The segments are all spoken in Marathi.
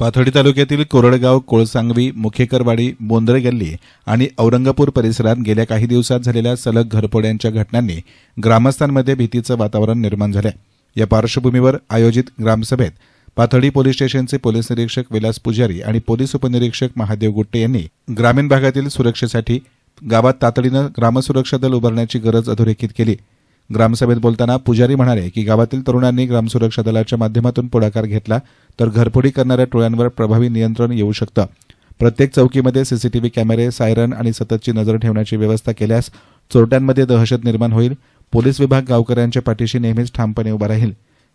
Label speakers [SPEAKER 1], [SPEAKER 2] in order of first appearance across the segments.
[SPEAKER 1] पाथर्डी तालुक्यातील कोरडगाव कोळसांगवी मुखेकरवाडी बोंदरे गल्ली आणि औरंगापूर परिसरात गेल्या काही दिवसात झालेल्या सलग घरफोड्यांच्या घटनांनी ग्रामस्थांमध्ये भीतीचं वातावरण निर्माण झालं या पार्श्वभूमीवर आयोजित ग्रामसभेत पाथर्डी पोलीस स्टेशनचे पोलीस निरीक्षक विलास पुजारी आणि पोलीस उपनिरीक्षक महादेव गुट्टे यांनी ग्रामीण भागातील सुरक्षेसाठी गावात तातडीनं ग्रामसुरक्षा दल उभारण्याची गरज अधोरेखित केली. ग्रामसभेत बोलताना पुजारी म्हणाले की गावातील तरुणांनी ग्रामसुरक्षा दलाच्या माध्यमातून पुढाकार घेतला तर घरफोडी करणाऱ्या टोळ्यांवर प्रभावी नियंत्रण येऊ शकतं. प्रत्येक चौकीमध्ये सीसीटीव्ही कॅमेरे सायरन आणि सततची नजर ठेवण्याची व्यवस्था केल्यास चोरट्यांमध्ये दहशत निर्माण होईल. पोलीस विभाग गावकऱ्यांच्या पाठीशी नेहमीच ठामपणे उभा राहील.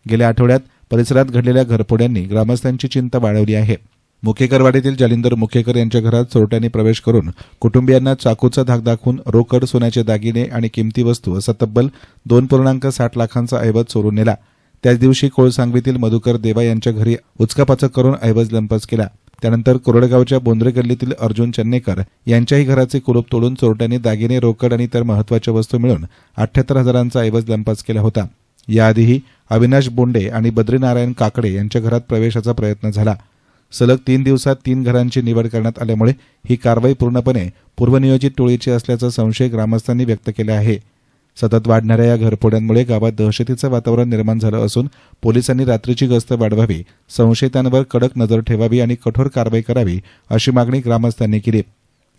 [SPEAKER 1] गेल्या आठवड्यात परिसरात घडलेल्या घरफोड्यांनी ग्रामस्थांची चिंता वाढवली आहे. मुखेकरवाडीतील जालिंदर मुखेकर यांच्या घरात चोरट्यांनी प्रवेश करून कुटुंबियांना चाकूचा धाक दाखवून रोकड सोन्याचे दागिने आणि किमती वस्तू असा तब्बल दोन पूर्णांक साठ लाखांचा ऐवज चोरून नेला. त्याच दिवशी कोळसांगवीतील मधुकर देवा यांच्या घरी उचकापाचक करून ऐवज लंपास केला. त्यानंतर कोरडगावच्या बोंद्रे गल्लीतील अर्जुन चन्नेकर यांच्याही घराचे कुलूप तोडून चोरट्यांनी दागिने रोकड आणि इतर महत्त्वाच्या वस्तू मिळून अठ्याहत्तर हजारांचा ऐवज लंपास केला होता. याआधीही अविनाश बोंडे आणि बद्रीनारायण काकडे यांच्या घरात प्रवेशाचा प्रयत्न झाला. सलग तीन दिवसात तीन घरांची निवड करण्यात आल्यामुळे ही कारवाई पूर्णपणे पूर्वनियोजित टोळीची असल्याचा संशय ग्रामस्थांनी व्यक्त केला आहे. सतत वाढणाऱ्या या घरफोड्यांमुळे गावात दहशतीचं वातावरण निर्माण झालं असून पोलिसांनी रात्रीची गस्त वाढवावी संशयितांवर कडक नजर ठेवावी आणि कठोर कारवाई करावी अशी मागणी ग्रामस्थांनी केली.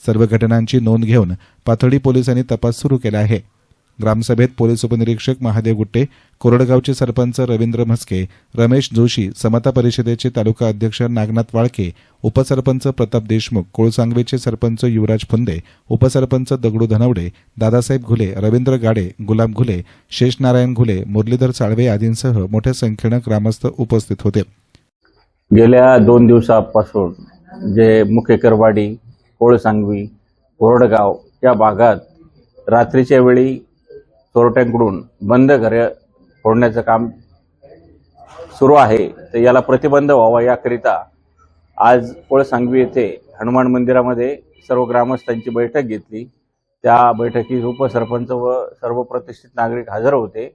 [SPEAKER 1] सर्व घटनांची नोंद घेऊन पाथर्डी पोलिसांनी तपास सुरू केला आहे. ग्रामसभेत पोलीस उपनिरीक्षक महादेव गुट्टे कोरडगावचे सरपंच रवींद्र म्हस्के रमेश जोशी समता परिषदेचे तालुका अध्यक्ष नागनाथ वाळके उपसरपंच प्रताप देशमुख कोळसांगवेचे सरपंच युवराज फुंदे उपसरपंच दगडू धनवडे दादासाहेब घुले रवींद्र गाडे गुलाब घुले शेषनारायण घुले मुरलीधर साळवे आदींसह मोठ्या संख्येनं ग्रामस्थ उपस्थित होते.
[SPEAKER 2] गेल्या दोन दिवसापासून जे मुखेकरवाडी कोळसांगवी कोरडगाव या भागात रात्रीच्या वेळी चोरट्यांकडून बंद घरे फोडण्याचं काम सुरू आहे. तर याला प्रतिबंध व्हावा याकरिता आज कोळसांगवी येथे हनुमान मंदिरामध्ये सर्व ग्रामस्थांची बैठक घेतली. त्या बैठकीत उपसरपंच व सर्व प्रतिष्ठित नागरिक हजर होते.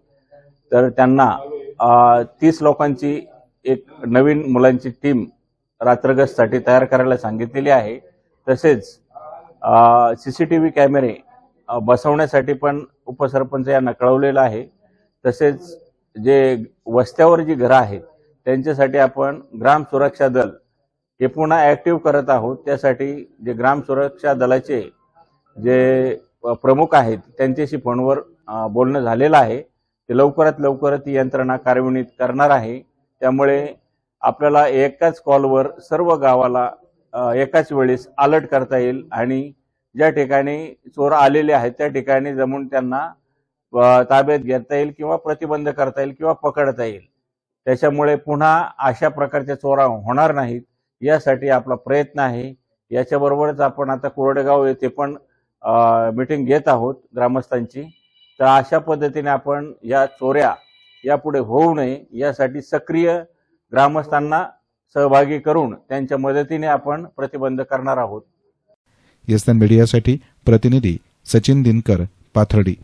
[SPEAKER 2] तर त्यांना तीस लोकांची एक नवीन मुलांची टीम रात्रगस्तसाठी तयार करायला सांगितलेली आहे. तसेच सी सी टी व्ही कॅमेरे बसवण्यासाठी पण उपसरपंच यांना कळवलेलं आहे. तसेच जे वस्त्यावर जी घरं आहेत त्यांच्यासाठी आपण ग्राम सुरक्षा दल हे पुन्हा ॲक्टिव्ह करत आहोत. त्यासाठी जे ग्राम सुरक्षा दलाचे जे प्रमुख आहेत त्यांच्याशी फोनवर बोलणं झालेलं आहे. ते लवकरात लवकर ती यंत्रणा कार्यान्वित करणार आहे. त्यामुळे आपल्याला एकाच कॉलवर सर्व गावाला एकाच वेळेस अलर्ट करता येईल आणि ज्या ठिकाणी चोर आलेले आहेत त्या ठिकाणी जमून त्यांना ताब्यात घेता येईल किंवा प्रतिबंध करता येईल किंवा पकडता येईल. त्याच्यामुळे पुन्हा अशा प्रकारच्या चोरा होणार नाहीत यासाठी आपला प्रयत्न आहे. याच्याबरोबरच आपण आता कोरडेगाव येथे पण मीटिंग घेत आहोत ग्रामस्थांची. तर अशा पद्धतीने आपण या चोऱ्या यापुढे होऊ नये यासाठी सक्रिय ग्रामस्थांना सहभागी करून त्यांच्या मदतीने आपण प्रतिबंध करणार आहोत.
[SPEAKER 1] येस्टर्न मीडियासाठी प्रतिनिधी सचिन दिनकर पाथर्डी.